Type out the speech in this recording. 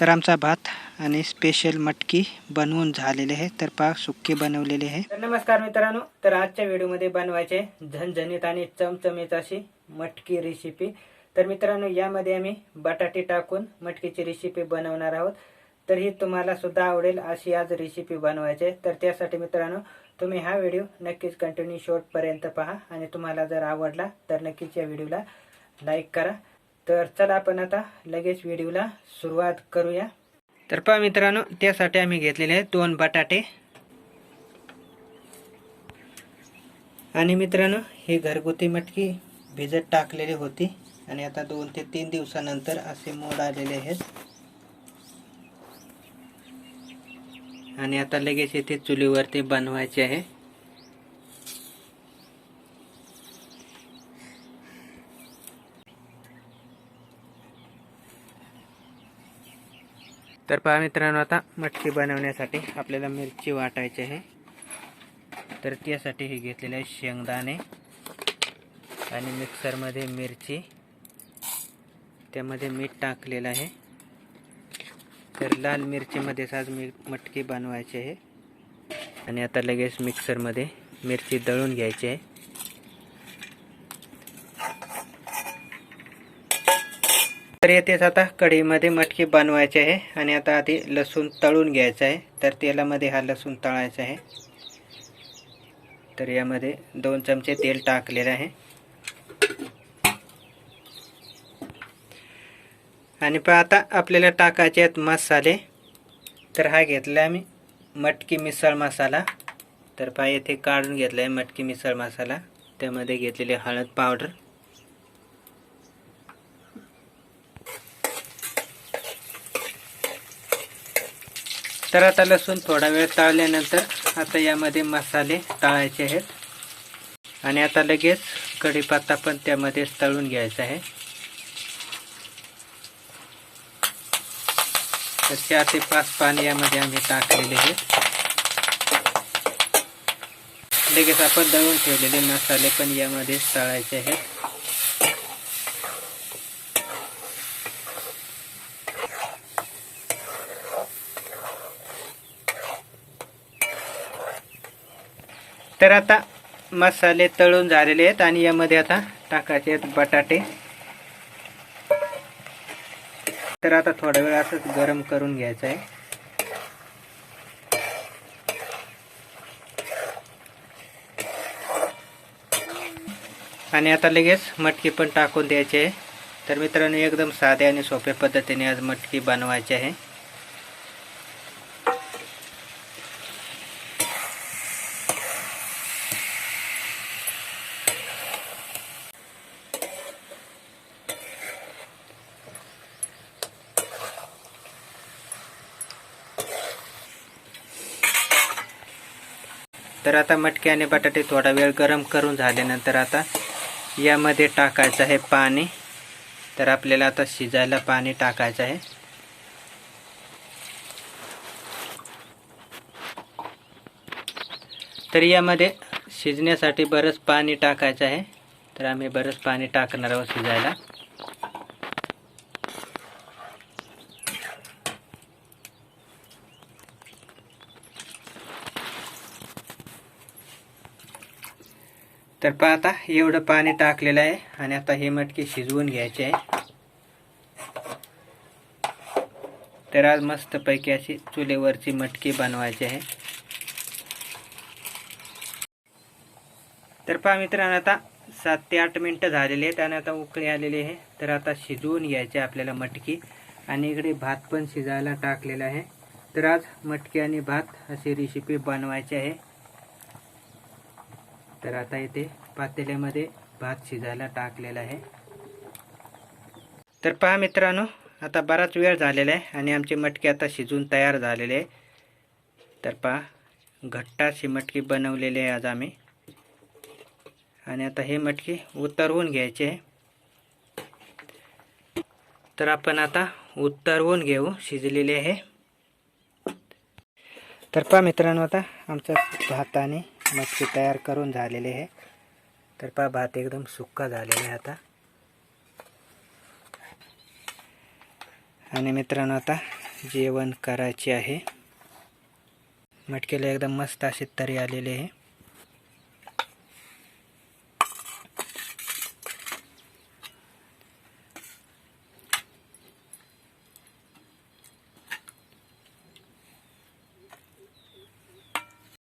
तर आमचा भात आणि स्पेशल मटकी बनवून झालेले आहे. तर पहा सुक्के बनवलेले आहे. तर नमस्कार मित्रांनो तर आजच्या व्हिडिओमध्ये बनवायचे झणझणीत आणि चमचमीत अशी मटकी रेसिपी तर मित्रांनो यामध्ये आम्ही बटाटे टाकून मटकीची रेसिपी बनवणार आहोत. तर ही तुम्हाला सुद्धा आवडेल अशी आज रेसिपी बनवायची आहे. तर त्यासाठी मित्रांनो तुम्ही हा व्हिडिओ नक्कीच कंटिन्यू शेवटपर्यंत पहा. आणि तुम्हाला जर आवडला तर नक्कीच या व्हिडिओला लाईक करा. तर चला आपण आता लगेच व्हिडिओला सुरुवात करूया. तर पहा मित्रांनो त्यासाठी आम्ही घेतलेले आहेत दोन बटाटे. आणि मित्रांनो ही घरगुती मटकी भिजत टाकलेली होती. आणि आता दोन ते तीन दिवसानंतर असे मोड आलेले आहेत. आणि आता लगेच येथे चुलीवरती बनवायचे आहे. तर पहा मित्रांनो आता मटकी बनवण्यासाठी आपल्याला मिरची वाटायची आहे. तर त्यासाठी हे घेतलेले आहे शेंगदाणे आणि मिक्सरमध्ये मिरची. त्यामध्ये मीठ टाकलेलं आहे. तर लाल मिरचीमध्येच आज मी मटकी बनवायची आहे. आणि आता लगेच मिक्सरमध्ये मिरची दळून घ्यायची आहे. तर येतेच आता कढईमध्ये मटकी बनवायचे आहे आणि आता आधी लसूण तळून घ्यायचं आहे. तर तेलामध्ये हा लसूण तळायचा आहे. तर यामध्ये दोन चमचे तेल टाकलेलं आहे. आणि पहा आता आपल्याला टाकायचे आहेत मसाले. तर हा घेतला आहे मी मटकी मिसळ मसाला. तर पहा येथे काढून घेतला आहे मटकी मिसळ मसाला. त्यामध्ये घेतलेले हळद पावडर. तर आता लसूण थोडा वेळ ताळल्यानंतर आता यामध्ये मसाले तळायचे आहेत. आणि आता लगेच कढीपत्ता पण त्यामध्येच तळून घ्यायचा आहे. तर चार ते पाच पाणी यामध्ये आम्ही टाकलेले आहेत. लगेच आपण दळून ठेवलेले मसाले पण यामध्ये तळायचे आहेत. तर आता मसाले तळून झालेले आहेत आणि यामध्ये आता टाकायचे आहेत बटाटे. तर आता थोडा वेळ असंच गरम करून घ्यायचं आहे. आणि आता लगेच मटकी पण टाकून द्यायची आहे. तर मित्रांनो एकदम साध्या आणि सोप्या पद्धतीने आज मटकी बनवायची आहे. तर आता मटकी आणि बटाटे थोडा वेळ गरम करून झाल्यानंतर आता यामध्ये टाकायचं आहे पाणी. तर आपल्याला आता शिजायला पाणी टाकायचं आहे. तर यामध्ये शिजण्यासाठी बरंच पाणी टाकायचं आहे. तर आम्ही बरंच पाणी टाकणार आहोत शिजायला. तर पहा आता एवढं पाणी टाकलेलं आहे आणि आता हे मटकी शिजवून घ्यायचे आहे. तर आज मस्तपैकी अशी चुलीवरची मटकी बनवायची आहे. तर पहा मित्रांनो आता सात ते आठ मिनटं झालेली आहेत आणि आता उकळी आलेली आहे. तर आता शिजवून घ्यायचे आपल्याला मटकी. आणि इकडे भात पण शिजायला टाकलेला आहे. तर आज मटकी आणि भात अशी रेसिपी बनवायची आहे. तर आता इथे पातेल्यामध्ये भात शिजायला टाकलेला आहे. तर पहा मित्रांनो आता बराच वेळ झालेला आहे आणि आमचे मटकी आता शिजून तयार झालेले आहे. तर पहा घट्ट अशी मटकी बनवलेली आहे आज आम्ही. आणि आता हे मटकी उतरवून घ्यायचे आहे. तर आपण आता उतरवून घेऊ शिजलेले आहे. तर पहा मित्रांनो आता आमचा भात आणि मच्छी तयार करून झालेले आहे तर पहा भात एकदम सुक्का झालेला आहे आता. आणि मित्रांनो आता जेवण करायचे आहे. मटकेला एकदम मस्त असे तरी आलेले आहे.